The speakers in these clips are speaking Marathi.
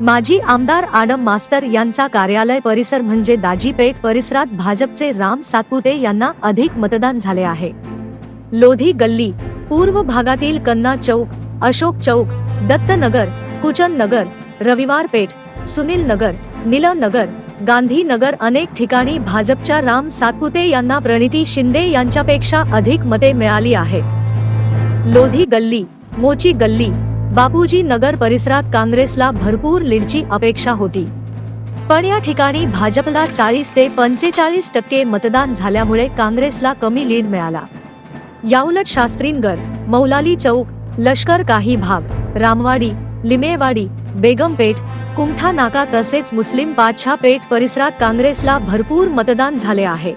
माजी आमदार आडम मास्तर यांचा कार्यालय परिसर म्हणजे दाजीपेठ परिसरात भाजपचे राम सातपुते यांना अधिक मतदान झाले आहे. लोधी गल्ली पूर्व भागातील कन्ना चौक अशोक चौक दत्तनगर कुचन नगर रविवार पेठ सुनील नगर नीलम नगर गांधी नगर अनेक ठिकाणी भाजपच्या राम सातपुते यांना प्रणिती शिंदे यांच्यापेक्षा अधिक मते मिळाली आहेत. लोधी गल्ली मोची गल्ली बापूजी नगर परिसरात काँग्रेसला भरपूर लीडची अपेक्षा होती. पण या ठिकाणी भाजपला चाळीस ते पंचेचाळीस टक्के मतदान झाल्यामुळे काँग्रेसला कमी लीड मिळाला. याउलट शास्त्रीनगर मौलाली चौक लष्कर काही भाग रामवाडी लिमेवाडी बेगमपेठ कुमठा नाका तसेच मुस्लिम पाछा पेठ परिसरात काँग्रेसला भरपूर मतदान झाले आहे.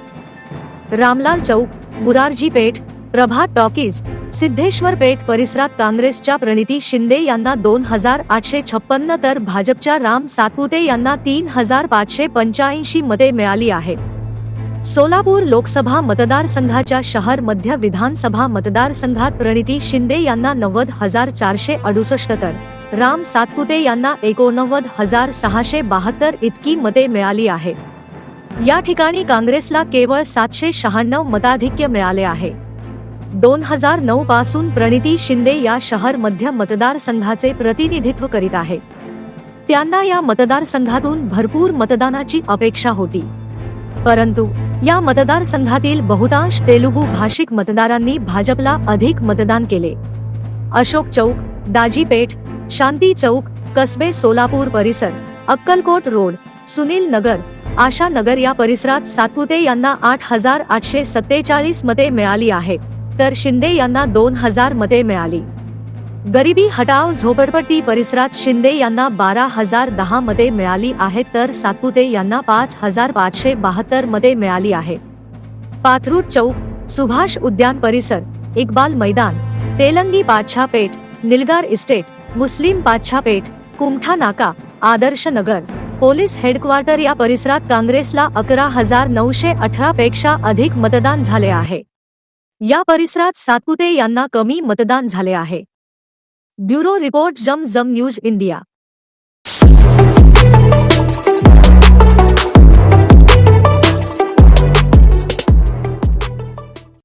रामलाल चौक मुरारजी पेठ प्रभात टॉकीज सिद्धेश्वर पेठ परिसरात काँग्रेसच्या प्रणिती शिंदे यांना दोन हजार आठशे छप्पन्न तर भाजपच्या राम सातपुते यांना तीन हजार पाचशे पंच्याऐंशी मते मिळाली आहेत. सोलापूर लोकसभा मतदारसंघाच्या शहर मध्य विधानसभा मतदारसंघात प्रणिती शिंदे यांना नव्वद हजार चारशे अडुसष्ट तर राम सातपुते यांना एकोणनव्वद हजार सहाशे बहात्तर इतकी मते मिळाली आहेत या ठिकाणी काँग्रेसला केवळ सातशे शहाण्णव मताधिक्य मिळाले आहे. दोन हजार नऊ पासून प्रणिती शिंदे या शहर मध्य मतदारसंघाचे प्रतिनिधित्व करीत आहे. त्यांना या मतदारसंघातून भरपूर मतदानाची अपेक्षा होती. परंतु या मतदारसंघातील बहुतांश तेलुगू भाषिक मतदारांनी भाजपला अधिक मतदान केले. अशोक चौक दाजीपेठ शांती चौक कसबे सोलापूर परिसर अक्कलकोट रोड सुनील नगर आशा नगर या परिसरात सातपुते यांना आठ हजार आठशे सत्तेचाळीस मते मिळाली आहेत. तर शिंदे यांना दोन हजार मते मिळाली. गरिबी हटाव झोपडपट्टी परिसरात शिंदे यांना बारा हजार दहा मते मिळाली आहेत तर सातपुते यांना पाच हजार पाचशे बहात्तर मते मिळाली आहेत पाथरूट चौक सुभाष उद्यान परिसर इक्बाल मैदान तेलंगी पाच्छा पेठ निलगार इस्टेट मुस्लिम पाच्छा पेठ कुमठा नाका आदर्श नगर पोलीस हेडक्वार्टर या परिसरात काँग्रेसला अकरा हजार नऊशे अठरा पेक्षा अधिक मतदान झाले आहे. या परिसरात सातपुते यांना कमी मतदान झाले आहे. ब्युरो रिपोर्ट जम जम न्यूज इंडिया.